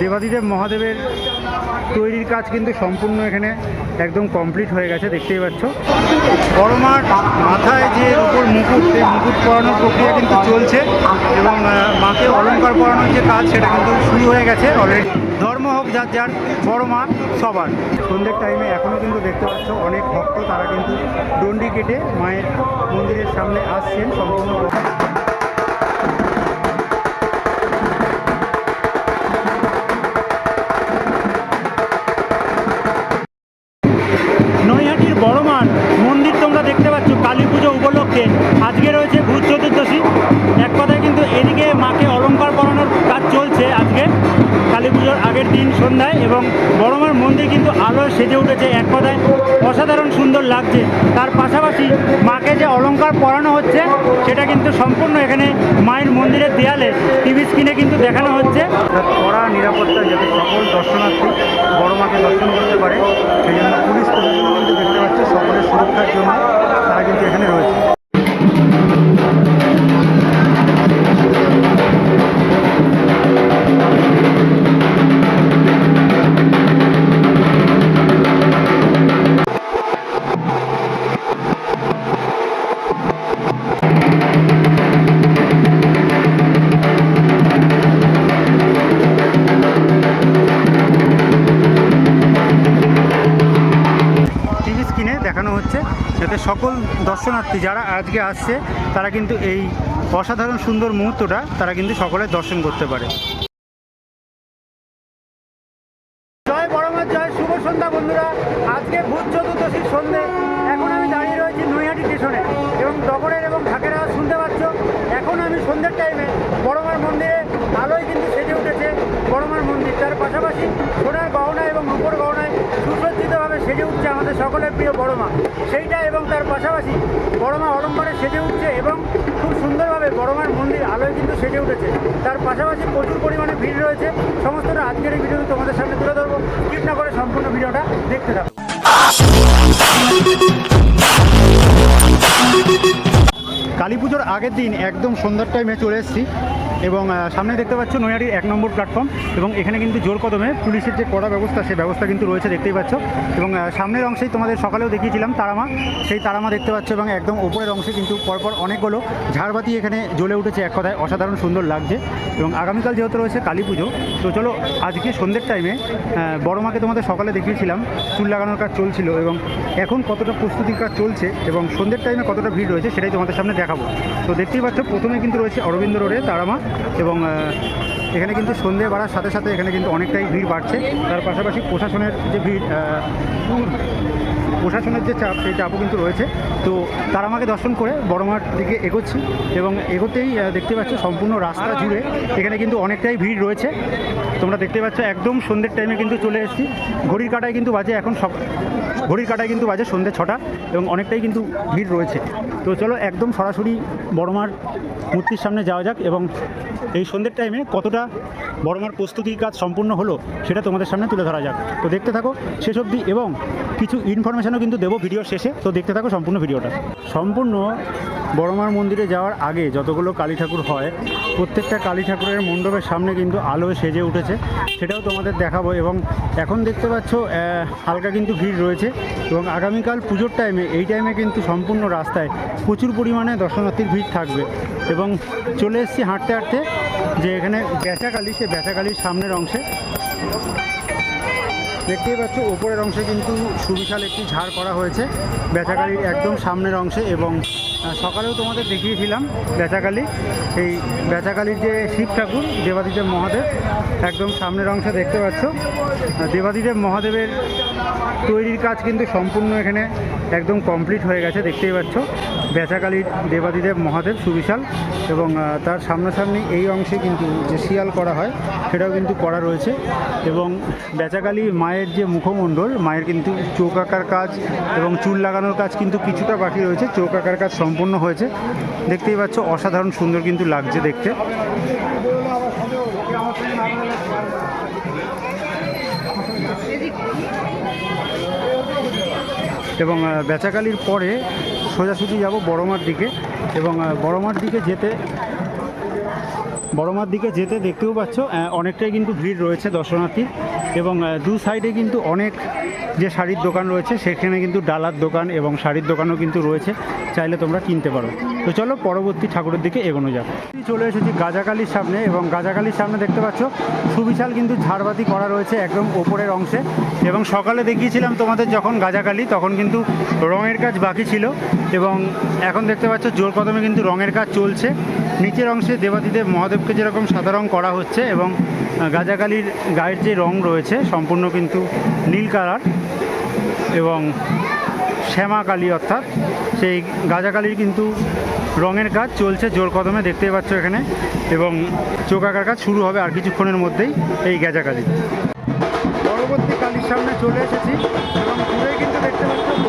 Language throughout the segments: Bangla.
দেবাদিদেব মহাদেবের তৈরির কাজ কিন্তু সম্পূর্ণ এখানে একদম কমপ্লিট হয়ে গেছে, দেখতেই পাচ্ছ। বড় মাঠ মাথায় যে উপর মুকুট, সেই মুকুট পরানোর প্রক্রিয়া কিন্তু চলছে এবং মাকে অলঙ্কার পরানোর যে কাজ, সেটা কিন্তু শুরু হয়ে গেছে অলরেডি ধর্ম হোক, যার যার বড় মা সবার। সন্ধ্যের টাইমে এখনও কিন্তু দেখতে পাচ্ছ অনেক ভক্ত, তারা কিন্তু ডন্ডি কেটে মায়ের মন্দিরের সামনে আসছেন, সম্পূর্ণ কালী পুজোর আগের দিন সন্ধ্যায় এবং বড় মার মন্দির কিন্তু আলো সেজে উঠেছে এক কথায়। অসাধারণ সুন্দর লাগছে। তার পাশাপাশি মাকে যে অলঙ্কার পরানো হচ্ছে, সেটা কিন্তু সম্পূর্ণ এখানে মায়ের মন্দিরের দেয়ালে টিভি স্ক্রিনে কিন্তু দেখানো হচ্ছে। কড়া নিরাপত্তা যাতে সকল দর্শনার্থী বড় মাকে দর্শন করতে পারে, সেই জন্য পুলিশ প্রশাসন কিন্তু দেখতে পাচ্ছে সকলের সুরক্ষার জন্য তারা কিন্তু এখানে রয়েছে। যাতে সকল দর্শনার্থী যারা আজকে আসছে, তারা কিন্তু এই অসাধারণ সুন্দর মুহূর্তটা তারা কিন্তু সকলে দর্শন করতে পারে। জয় বড়মার, জয় শুভ সন্ধ্যা বন্ধুরা। আজকে ভূত চতুর্দশীর সন্ধে। এখন আমি দাঁড়িয়ে রয়েছি নৈহাটি স্টেশনে এবং ডগরের এবং ঢাকের আওয়াজ শুনতে পাচ্ছ। এখন আমি সন্ধ্যের টাইমে বড়মার মন্দিরে আলোয় কিন্তু সেজে উঠেছে বড়মার মন্দির। তার পাশাপাশি এবং রূপোর গহনায় সুসজ্জিতভাবে সেজে উঠছে আমাদের সকলের প্রিয় বড়মা। সেইটা এবং তার পাশাপাশি বড়মা অলঙ্কারে সেজে উঠছে এবং খুব সুন্দরভাবে বড়মার মন্দির আলোয় কিন্তু সেজে উঠেছে। তার পাশাপাশি প্রচুর পরিমাণে ভিড় রয়েছে। সমস্তটা আজকের এই ভিডিওতে তোমাদের সামনে তুলে ধরবো। স্কিপ না করে সম্পূর্ণ ভিডিওটা দেখতে থাকো। কালী পুজোর আগের দিন একদম সন্ধ্যার টাইমে চলে এসেছি। এবং সামনে দেখতে পাচ্ছ নৈহাটির এক নম্বর প্ল্যাটফর্ম এবং এখানে কিন্তু জোর কদমে পুলিশের যে কড়া ব্যবস্থা সেই ব্যবস্থা কিন্তু রয়েছে, দেখতেই পাচ্ছ। এবং সামনের অংশেই তোমাদের সকালেও দেখিয়েছিলাম তারামা। সেই তারামা দেখতে পাচ্ছ এবং একদম ওপরের অংশে কিন্তু পরপর অনেকগুলো ঝাড়বাতি এখানে জ্বলে উঠেছে এক কথায়। অসাধারণ সুন্দর লাগছে এবং আগামীকাল যেহেতু রয়েছে কালী পুজো, তো চলো আজকে সন্ধ্যের টাইমে বড় মাকে তোমাদের সকালে দেখিয়েছিলাম। চুল লাগানোর কাজ চলছিল এবং এখন কতটা প্রস্তুতির কাজ চলছে এবং সন্ধ্যের টাইমে কতটা ভিড় রয়েছে সেটাই তোমাদের সামনে দেখাবো। তো দেখতেই পাচ্ছ, প্রথমে কিন্তু রয়েছে অরবিন্দ রোডে তারামা। এবং এখানে কিন্তু সন্ধে বাড়ার সাথে সাথে এখানে কিন্তু অনেকটাই ভিড় বাড়ছে। তার পাশাপাশি প্রশাসনের যে ভিড় প্রশাসনের যে চাপ, সেই চাপও কিন্তু রয়েছে। তো তারা আমাকে দর্শন করে বড়মার দিকে এগোচ্ছি এবং এগোতেই দেখতে পাচ্ছ সম্পূর্ণ রাস্তা জুড়ে এখানে কিন্তু অনেকটাই ভিড় রয়েছে। তোমরা দেখতে পাচ্ছ একদম সন্ধ্যের টাইমে কিন্তু চলে এসেছি। ঘড়ির কাটায় কিন্তু বাজে এখন সব ঘড়ির কাটায় কিন্তু বাজে সন্ধ্যে ছটা এবং অনেকটাই কিন্তু ভিড় রয়েছে। তো চলো একদম সরাসরি বড়মার মূর্তির সামনে যাওয়া যাক এবং এই সন্ধ্যের টাইমে কতটা বড়মার প্রস্তুতির কাজ সম্পূর্ণ হলো সেটা তোমাদের সামনে তুলে ধরা যাক। তো দেখতে থাকো শেষ অবধি এবং কিছু ইনফরমেশনও কিন্তু দেবো ভিডিওর শেষে। তো দেখতে থাকো সম্পূর্ণ ভিডিওটা। সম্পূর্ণ বড়মার মন্দিরে যাওয়ার আগে যতগুলো কালী ঠাকুর হয়, প্রত্যেকটা কালী ঠাকুরের মণ্ডপের সামনে কিন্তু আলোয় সেজে উঠেছে, সেটাও তোমাদের দেখাবো এবং এখন দেখতে পাচ্ছ হালকা কিন্তু ভিড় রয়েছে। এবং আগামীকাল পুজোর টাইমে এই টাইমে কিন্তু সম্পূর্ণ রাস্তায় প্রচুর পরিমাণে দর্শনার্থীর ভিড় থাকবে। এবং চলে এসেছি হাঁটতে হাঁটতে, যে এখানে বেচাকালি সে বেচাকালির সামনের অংশে। দেখতেই পাচ্ছ, ওপরের অংশে কিন্তু সুবিশাল একটি ঝাড় করা হয়েছে। বেচাকালির একদম সামনের অংশে এবং সকালেও তোমাদের দেখিয়েছিলাম বেচাকালী। এই বেচাকালীর যে শিব ঠাকুর, দেবাদিদেব মহাদেব, একদম সামনের অংশে দেখতে পাচ্ছ। দেবাদিদেব মহাদেবের তৈরির কাজ কিন্তু সম্পূর্ণ এখানে একদম কমপ্লিট হয়ে গেছে, দেখতেই পাচ্ছ। বেচাকালীর দেবাদিদেব মহাদেব সুবিশাল এবং তার সামনাসামনি এই অংশে কিন্তু যে শিয়াল করা হয়, সেটাও কিন্তু করা রয়েছে। এবং বেচাকালী মায়ের যে মুখমণ্ডল, মায়ের কিন্তু চৌকাকার কাজ এবং চুল লাগানোর কাজ কিন্তু কিছুটা বাকি রয়েছে। চৌকাকার কাজ সম্পূর্ণ হয়েছে। দেখতেই পাচ্ছ, অসাধারণ সুন্দর কিন্তু লাগছে দেখতে। এবং বেচাকালির পরে সোজাসুজি যাব বড়মার দিকে এবং বড়মার দিকে যেতে, বড়মার দিকে যেতে দেখতেও পাচ্ছ অনেকটাই কিন্তু ভিড় রয়েছে দর্শনার্থী এবং দু সাইডে কিন্তু অনেক যে শাড়ির দোকান রয়েছে, সেখানে কিন্তু ডালার দোকান এবং শাড়ির দোকানও কিন্তু রয়েছে। চাইলে তোমরা কিনতে পারো। তো চলো পরবর্তী ঠাকুরের দিকে এগোনো যাক। চলে এসেছি গাজাকালির সামনে এবং গাজাকালির সামনে দেখতে পাচ্ছ, সুবিশাল কিন্তু ঝাড়বাতি করা রয়েছে একদম ওপরের অংশে। এবং সকালে দেখিয়েছিলাম তোমাদের যখন গাজাকালি তখন কিন্তু রঙের কাজ বাকি ছিল। এবং এখন দেখতে পাচ্ছ, জোর কদমে কিন্তু রঙের কাজ চলছে। নিচের অংশে দেবাদিদেব মহাদেবকে যেরকম সাদা রং করা হচ্ছে এবং গাজাকালির গায়ের যে রং রয়েছে, সম্পূর্ণ কিন্তু নীল কালার এবং শ্যামা কালী অর্থাৎ, সেই গাজাকালির কিন্তু রঙের কাজ চলছে জোর কদমে, দেখতেই পাচ্ছ এখানে, এবং চোখ আঁকার কাজ শুরু হবে আর কিছুক্ষণের মধ্যেই এই গাজাকালি পরবর্তী কালীর সামনে চলে এসেছি, এবং দূরে কিন্তু দেখতে পাচ্ছ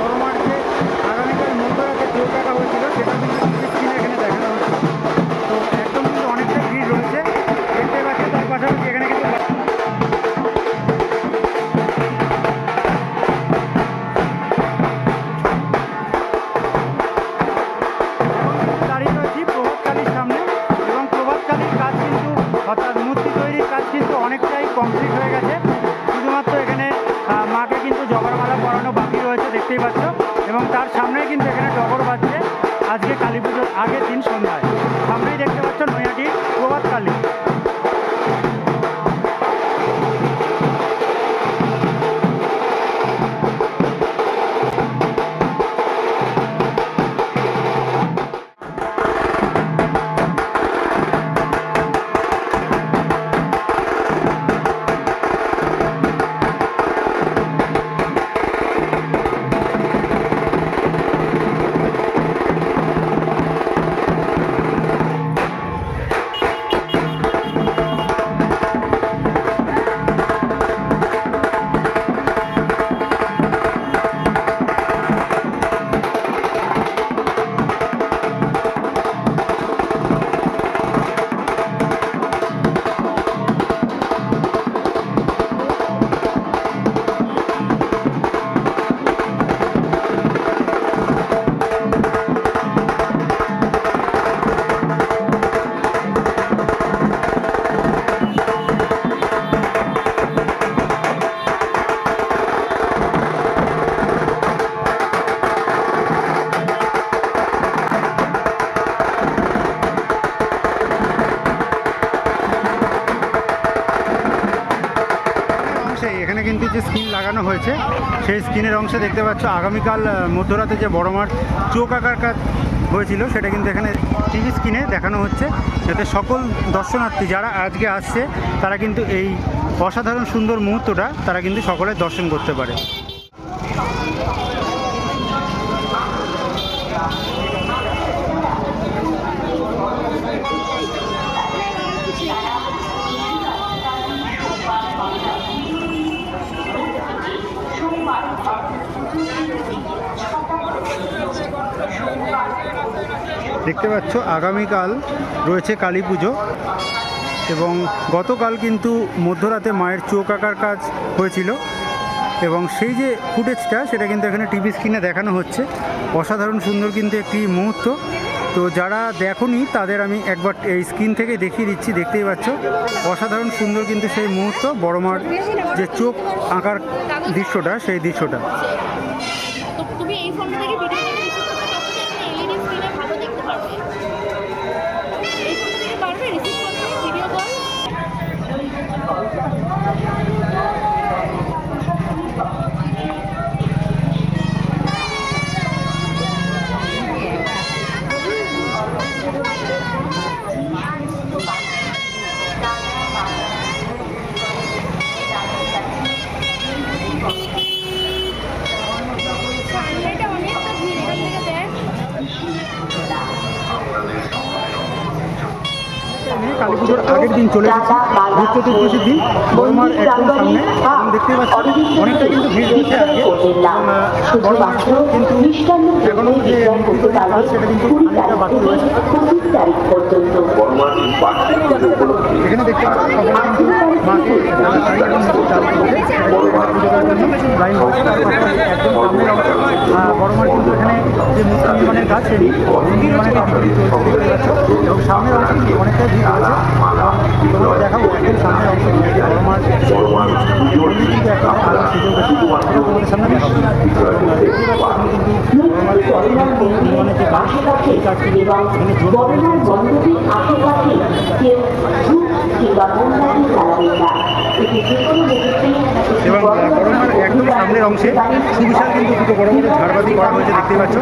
সেই স্ক্রিনের অংশে দেখতে পাচ্ছ আগামীকাল মধ্যরাতে যে বড় মাঠ চোখ আঁকার কাজ হয়েছিল, সেটা কিন্তু এখানে টিভি স্ক্রিনে দেখানো হচ্ছে। যাতে সকল দর্শনার্থী যারা আজকে আসছে, তারা কিন্তু এই অসাধারণ সুন্দর মুহূর্তটা, তারা কিন্তু সকলে দর্শন করতে পারে। দেখতে পাচ্ছ, আগামীকাল রয়েছে কালী পুজো এবং গতকাল কিন্তু মধ্যরাতে মায়ের চোখ আঁকার কাজ হয়েছিল এবং সেই যে ফুটেজটা, সেটা কিন্তু এখানে টিভি স্ক্রিনে দেখানো হচ্ছে। অসাধারণ সুন্দর কিন্তু একটি মুহূর্ত। তো যারা দেখোনি, তাদের আমি একবার এই স্ক্রিন থেকে দেখিয়ে দিচ্ছি, দেখতেই পাচ্ছ। অসাধারণ সুন্দর কিন্তু সেই মুহূর্ত বড়মার যে চোখ আঁকার দৃশ্যটা, সেই দৃশ্যটা। কালী পুজোর আগের দিন চলে এসেছি। ভূত চতুর্দশীর দিন বড়মার একদম সামনে। এবং দেখতে পাচ্ছি অনেকটা কিন্তু ভিড় রয়েছে আহ, বড়মার কিন্তু এখনও যে সেটা কিন্তু অনেকটা বাকি রয়েছে। এখানে দেখতে পাচ্ছি মাকে লাইন একদম সামনের অংশে বড়মার কিন্তু এখানে যে মূর্তি নির্মাণের কাজ মূর্তি নির্মাণের এবং সামনের অংশে অনেকটাই ভিড় রয়েছে। তোমাদের দেখাবো একদম সামনের অংশ যে বড়মার তোমাদের সামনে দেখাবো এখানে কিন্তু বড়মার মূর্তি একদম অংশে। সুবিশাল কিন্তু দুটো বড় বড় ঝাড়বাতি করা হয়েছে, দেখতে পাচ্ছ।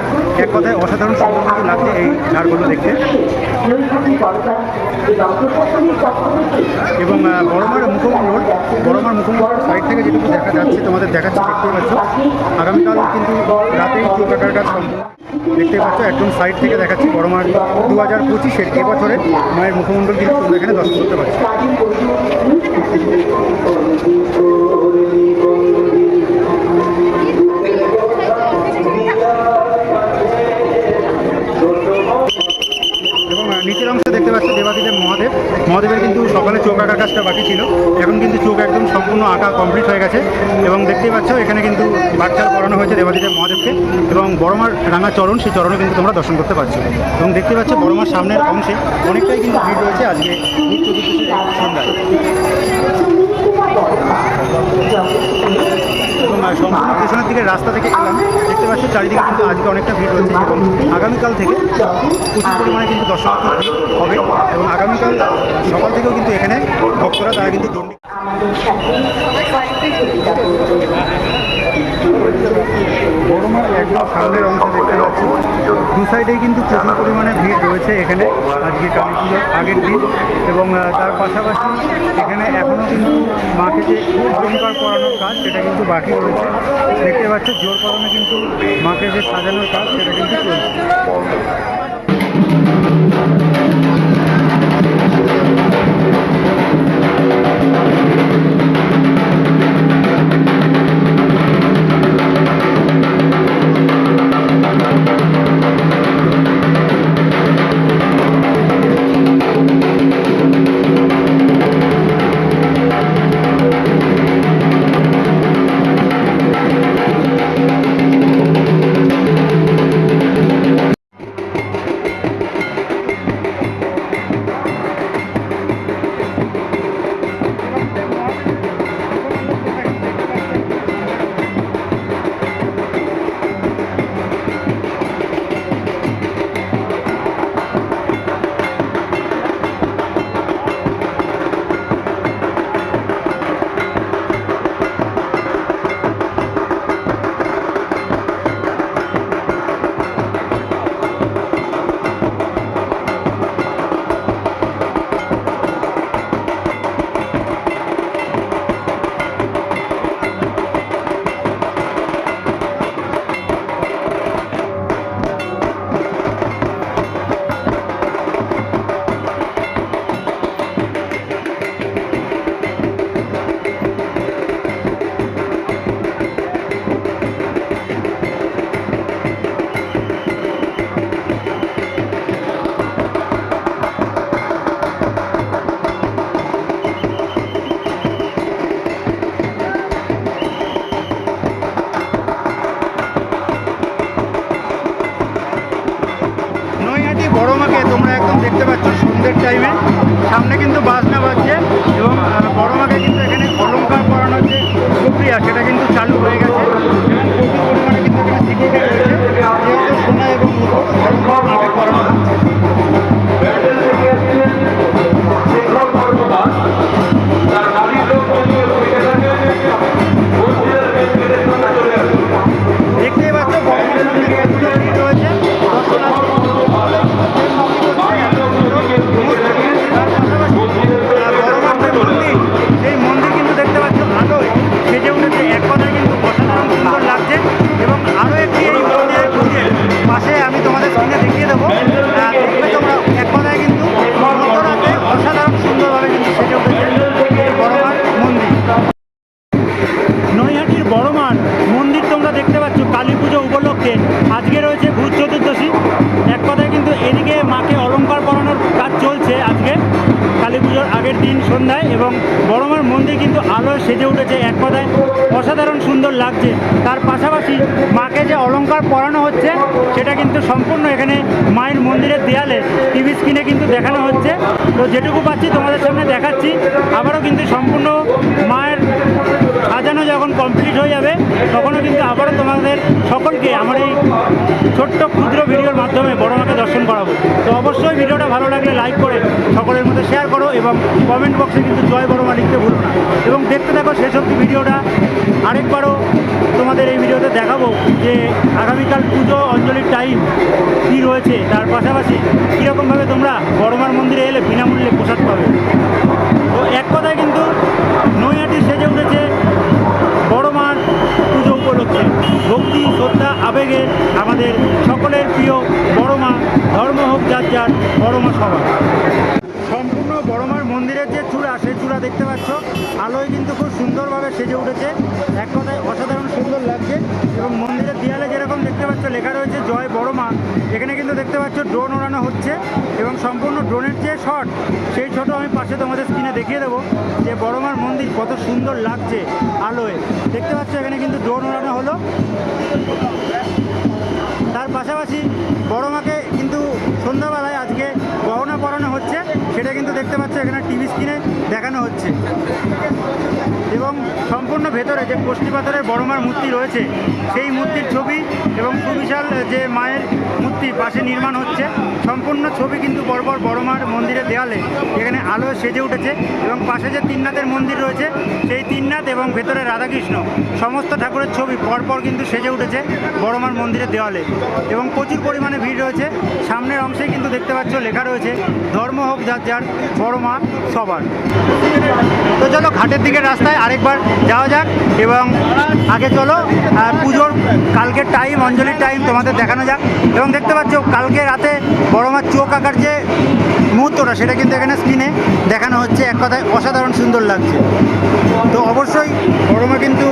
এক কথায় অসাধারণ সুন্দর লাগছে এই ঝাড়গুলো দেখতে। এবং বড়মার মুখমণ্ডল বড়মার মুখমণ্ডল সাইড থেকে যেটুকু দেখা যাচ্ছে, তোমাদের দেখাচ্ছে দেখতে পাচ্ছ। আগামীকাল কিন্তু রাতেই চৌকাটার কাজ দেখতেই পাচ্ছ, একদম সাইড থেকে দেখাচ্ছি বড়মার দু হাজার পঁচিশের এবছরের মায়ের মুখমণ্ডল কিন্তু তোমরা এখানে দর্শন করতে পারছ। মহাদেবের কিন্তু সকালে চোখ আঁকার কাজটা বাকি ছিল। এখন কিন্তু চোখ একদম সম্পূর্ণ আঁকা কমপ্লিট হয়ে গেছে এবং দেখতেই পাচ্ছ, এখানে কিন্তু বাচ্চার করানো হয়েছে দেবাদিদেব মহাদেবকে এবং বড়মার রাঙা চরণ, সেই চরণে কিন্তু তোমরা দর্শন করতে পারছ। এবং দেখতে পাচ্ছ, বড়মার সামনের অংশে অনেকটাই কিন্তু ভিড় রয়েছে আজকে সন্ধ্যায়। সম্পূর্ণ পেছনের দিকে রাস্তা থেকে এলাম দেখতে পাচ্ছি চারিদিকে কিন্তু আজকে অনেকটা ভিড় রয়েছে এবং আগামীকাল থেকে প্রচুর পরিমাণে কিন্তু দর্শনার্থী হবে এবং আগামীকাল সকাল থেকেও কিন্তু এখানে ভক্তরা তারা কিন্তু আমাদের সাথে বড়মার একদম সামনের অংশ দেখতে পাচ্ছি। দু সাইডেই কিন্তু প্রচুর পরিমাণে ভিড় রয়েছে এখানে আজকে কালী পুজোর আগের দিন এবং তার পাশাপাশি এখানে এখনও কিন্তু মাকে যে অলঙ্কার করানোর কাজ সেটা কিন্তু বাকি রয়েছে। দেখতে পাচ্ছি, জোর কারণে কিন্তু মাকে যে সাজানোর কাজ সেটা কিন্তু চলছে। আগের দিন সন্ধ্যায় এবং বড়মার মন্দির কিন্তু আলোয় সেজে উঠেছে এক কথায়। অসাধারণ সুন্দর লাগছে। তার পাশাপাশি মাকে যে অলঙ্কার পরানো হচ্ছে, সেটা কিন্তু সম্পূর্ণ এখানে মায়ের মন্দিরের দেয়ালে টিভি স্ক্রিনে কিন্তু দেখানো হচ্ছে। তো যেটুকু পাচ্ছি তোমাদের সামনে দেখাচ্ছি। আবারও কিন্তু সম্পূর্ণ মায়ের সাজানো যখন কমপ্লিট হয়ে যাবে, তখনও কিন্তু আবারও তোমাদের সকলকে আমার এই ছোট্ট ক্ষুদ্র ভিডিওর মাধ্যমে বড় মাকে দর্শন করাবো। তো অবশ্যই ভিডিওটা ভালো লাগলে লাইক করে সকলের মধ্যে শেয়ার করো এবং কমেন্ট বক্সে কিন্তু জয় বড় মা লিখতে ভুলো না। এবং দেখতে থাকো শেষ অব্দি ভিডিওটা। আরেকবারও তোমাদের এই ভিডিওতে দেখাবো যে আগামীকাল পুজো অঞ্জলির টাইম কী রয়েছে, তার পাশাপাশি হোক যার যার বড় মা সবার সম্পূর্ণ বড় মার মন্দিরের যে চূড়া, সেই চূড়া দেখতে পাচ্ছ। আলোয় কিন্তু খুব সুন্দরভাবে সেজে উঠেছে। এক কথায় অসাধারণ সুন্দর লাগছে এবং মন্দিরের দেয়ালে যেরকম দেখতে পাচ্ছ, লেখা রয়েছে, জয় বড় মা এখানে কিন্তু দেখতে পাচ্ছ, ড্রোন ওড়ানো হচ্ছে এবং সম্পূর্ণ ড্রোনের যে শট, সেই ছোটো আমি পাশে তোমাদের স্ক্রিনে দেখিয়ে দেবো যে বড় মার মন্দির কত সুন্দর লাগছে আলোয়। দেখতে পাচ্ছ, এখানে কিন্তু ড্রোন ওড়ানো হলো। সেটা কিন্তু দেখতে পাচ্ছ এখানে টিভি স্ক্রিনে দেখানো হচ্ছে। এবং সম্পূর্ণ ভেতরে যে কষ্টি পাথরের বড় মার মূর্তি রয়েছে, সেই মূর্তির ছবি এবং সুবিশাল যে মায়ের মূর্তি পাশে নির্মাণ হচ্ছে, সম্পূর্ণ ছবি কিন্তু বড়বড় বড় মার মন্দিরের দেয়ালে এখানে আলো সেজে উঠেছে এবং পাশে যে তিননাথের মন্দির রয়েছে, সেই তিননাথ এবং ভেতরে রাধাকৃষ্ণ সমস্ত ঠাকুরের ছবি পরপর কিন্তু সেজে উঠেছে বড় মার মন্দিরের দেওয়ালে এবং প্রচুর পরিমাণে ভিড় রয়েছে, সামনের অংশে কিন্তু দেখতে পাচ্ছ লেখা রয়েছে ধর্ম হোক, যার যার বড় মা সবার। তো চলো, ঘাটের দিকের রাস্তায় আরেকবার যাওয়া যাক এবং আগে চলো পুজোর কালকের টাইম অঞ্জলির টাইম তোমাদের দেখানো যাক। এবং দেখতে পাচ্ছ, কালকে রাতে বড় মার চোখ আঁকার যে মুহূর্তটা, সেটা কিন্তু এখানে স্ক্রিনে দেখানো হচ্ছে। এক কথায় অসাধারণ সুন্দর লাগছে। তো অবশ্যই বড় মা কিন্তু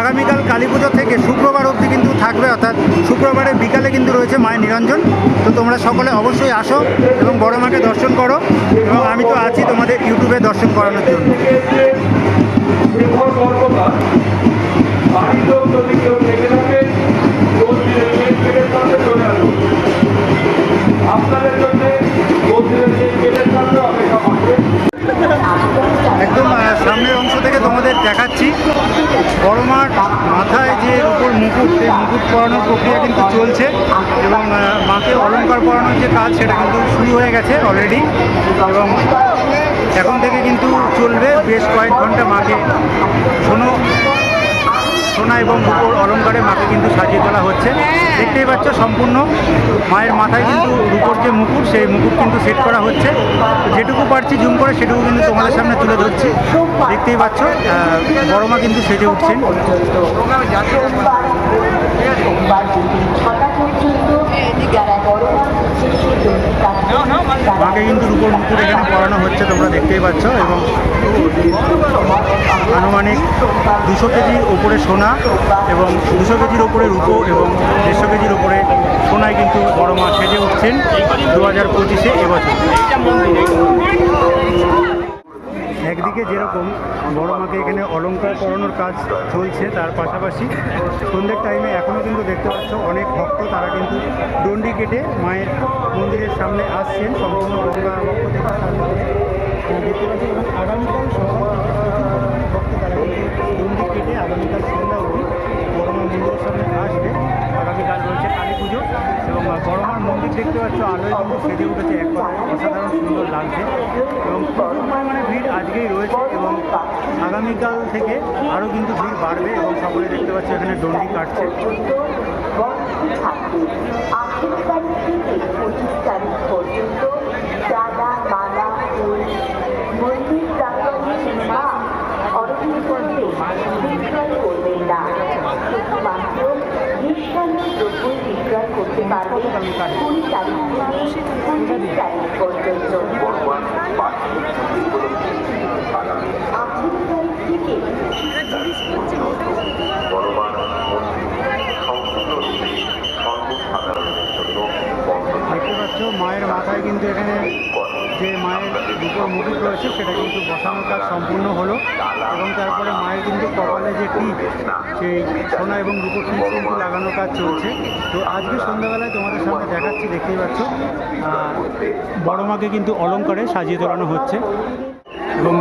আগামীকাল কালী পুজো থেকে শুক্রবার অবধি কিন্তু থাকবে, অর্থাৎ শুক্রবারে বিকালে কিন্তু রয়েছে মায়ের নিরঞ্জন। তো তোমরা সকলে অবশ্যই আসো এবং বড় মাকে দর্শন করো এবং আমি তো আছি তোমাদের ইউটিউবে দর্শন করানোর জন্য। নির্ভর কর্মকার একদম সামনের অংশ থেকে তোমাদের দেখাচ্ছি। বড় মার মাথায় যে উপর মুকুট, সেই মুকুট পরানোর প্রক্রিয়া কিন্তু চলছে এবং মাকে অলঙ্কার পরানোর যে কাজ, সেটা কিন্তু শুরু হয়ে গেছে অলরেডি এবং এখন থেকে কিন্তু চলবে, বেশ কয়েক ঘণ্টা মাকে শোনো। সোনা এবং রূপোর অলঙ্কারে মাকে কিন্তু সাজিয়ে তোলা হচ্ছে। দেখতেই পাচ্ছ, সম্পূর্ণ মায়ের মাথায় কিন্তু রূপোর যে মুকুট, সেই মুকুট কিন্তু সেট করা হচ্ছে। যেটুকু পারছি জুম করে, সেটুকু কিন্তু তোমাদের সামনে তুলে ধরছি। দেখতেই পাচ্ছ বড় মা কিন্তু সেজে উঠছেন। মাকে কিন্তু রূপোর মুকুট এখানে পরানো হচ্ছে, তোমরা দেখতেই পাচ্ছ, এবং আনুমানিক দুশো কেজির ওপরে সোনা এবং দুশো কেজির ওপরে রূপো এবং দেড়শো কেজির ওপরে সোনায় কিন্তু বড় মা সেজে উঠছেন দু হাজার পঁচিশে এবছর। একদিকে যেরকম বড় মাকে এখানে অলংকার করানোর কাজ চলছে, তার পাশাপাশি সন্ধ্যের টাইমে এখনও কিন্তু দেখতে পাচ্ছ অনেক ভক্ত, তারা কিন্তু ডন্ডি কেটে মায়ের মন্দিরের সামনে আসছেন। সম্পূর্ণ গঙ্গা পাচ্ছি এবং আগামীকাল সকাল ভক্ত তারা কিন্তু ডন্ডি কেটে আগামীকাল সন্ধ্যা অবধি বড় মার মন্দিরের সামনে আসবে। আগামীকাল রয়েছে কালী পুজো এবং গরমার মার মন্দির দেখতে পাচ্ছ, আলোয় কিন্তু সেজে উঠেছে এক কথায় অসাধারণ সুন্দর লাগছে এবং প্রচুর পরিমাণে ভিড় আজকেই রয়েছে এবং আগামীকাল থেকে আরও কিন্তু ভিড় বাড়বে এবং সকলে দেখতে পাচ্ছ এখানে ডন্ডি কাটছে। পঁচিশ তারিখ পর্যন্ত পারবেন কুড়ি তারিখ থেকে পঁচিশ তারিখ পর্যন্ত আঠাশ তারিখ থেকে দেখতে মায়ের মাথায় কিন্তু এখানে যে মায়ের দুটো মুকুট রয়েছে, সেটা কিন্তু বসানোর কাজ সম্পূর্ণ হলো এবং তারপরে মায়ের কিন্তু কপালে যে টিপ, সেই সোনা এবং রূপোর টিপ কিন্তু লাগানোর কাজ চলছে। তো আজকে সন্ধ্যাবেলায় তোমাদের সামনে দেখাচ্ছি, দেখতেই পাচ্ছ বড় মাকে কিন্তু অলঙ্কারে সাজিয়ে তোলানো হচ্ছে। এবং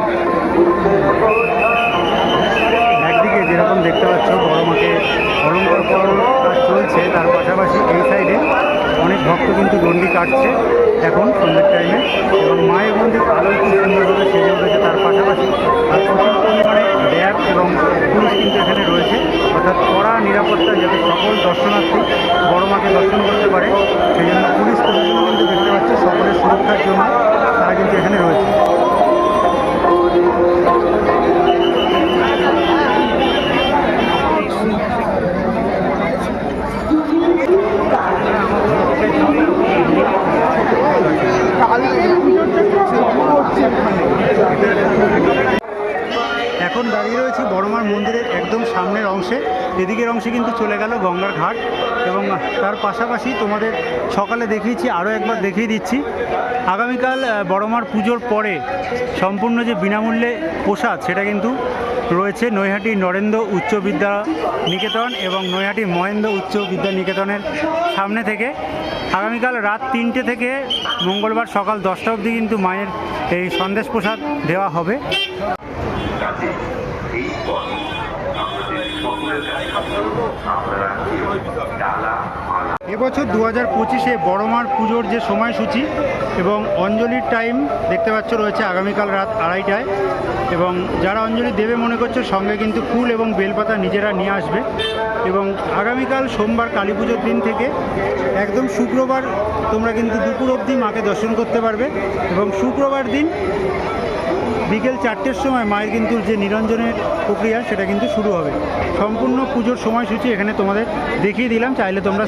একদিকে যেরকম দেখতে পাচ্ছ, বড় মাকে অলঙ্কার করার কাজ চলছে, তার পাশাপাশি এই সাইডে অনেক ভক্ত কিন্তু দণ্ডি কাটছে। এখন সন্ধ্যের টাইমে এবং মায়ের মন্দির আলো খুব সুন্দরভাবে সেজে উঠেছে তার পাশাপাশি আর প্রচুর পরিমাণে র্যাব এবং পুলিশ কিন্তু এখানে রয়েছে। অর্থাৎ কড়া নিরাপত্তা যাতে সকল দর্শনার্থী বড় মাকে দর্শন করতে পারে, সেই জন্য পুলিশ প্রশাসনও কিন্তু দেখতে পাচ্ছে সকলের সুরক্ষার জন্য তারা কিন্তু এখানে রয়েছে এখন দাঁড়িয়ে রয়েছি বড়মার মন্দিরের একদম সামনের অংশে এদিকের অংশে কিন্তু চলে গেল গঙ্গার ঘাট এবং তার পাশাপাশি তোমাদের সকালে দেখিয়েছি, আরও একবার দেখিয়ে দিচ্ছি। আগামীকাল বড়মার পুজোর পরে সম্পূর্ণ যে বিনামূল্যে প্রসাদ সেটা কিন্তু রয়েছে নৈহাটি নরেন্দ্র উচ্চ বিদ্যা নিকেতন এবং নৈহাটি মহেন্দ্র উচ্চ বিদ্যা নিকেতনের সামনে থেকে। আগামীকাল রাত তিনটে থেকে মঙ্গলবার সকাল দশটা অবধি কিন্তু মায়ের এই সন্দেশ প্রসাদ দেওয়া হবে। এবছর দু হাজার পঁচিশে বড়মার পুজোর যে সময়সূচি এবং অঞ্জলির টাইম দেখতে পাচ্ছ রয়েছে আগামীকাল রাত আড়াইটায়। এবং যারা অঞ্জলি দেবে মনে করছে, সঙ্গে কিন্তু ফুল এবং বেলপাতা নিজেরা নিয়ে আসবে। এবং আগামীকাল সোমবার কালী পুজোর দিন থেকে একদম শুক্রবার তোমরা কিন্তু দুপুর অবধি মাকে দর্শন করতে পারবে। এবং শুক্রবার দিন বিকেল চারটের সময় মায়ের কিন্তু যে নিরঞ্জনের প্রক্রিয়া, সেটা কিন্তু শুরু হবে। সম্পূর্ণ পুজোর সময়সূচি এখানে তোমাদের দেখিয়ে দিলাম। চাইলে তোমরা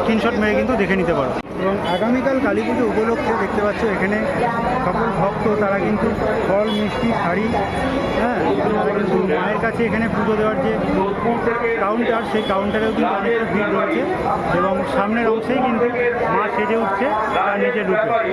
স্ক্রিনশট মেরে কিন্তু দেখে নিতে পারো। এবং আগামীকাল কালী পুজো উপলক্ষে দেখতে পাচ্ছ এখানে সকল ভক্ত, তারা কিন্তু ফল, মিষ্টি, শাড়ি হ্যাঁ কিন্তু মায়ের কাছে এখানে পুজো দেওয়ার যে কাউন্টার সেই কাউন্টারেও কিন্তু অনেকটা ভিড় রয়েছে এবং সামনের অংশেই কিন্তু মা সেজে উঠছে তার নিজের রূপে।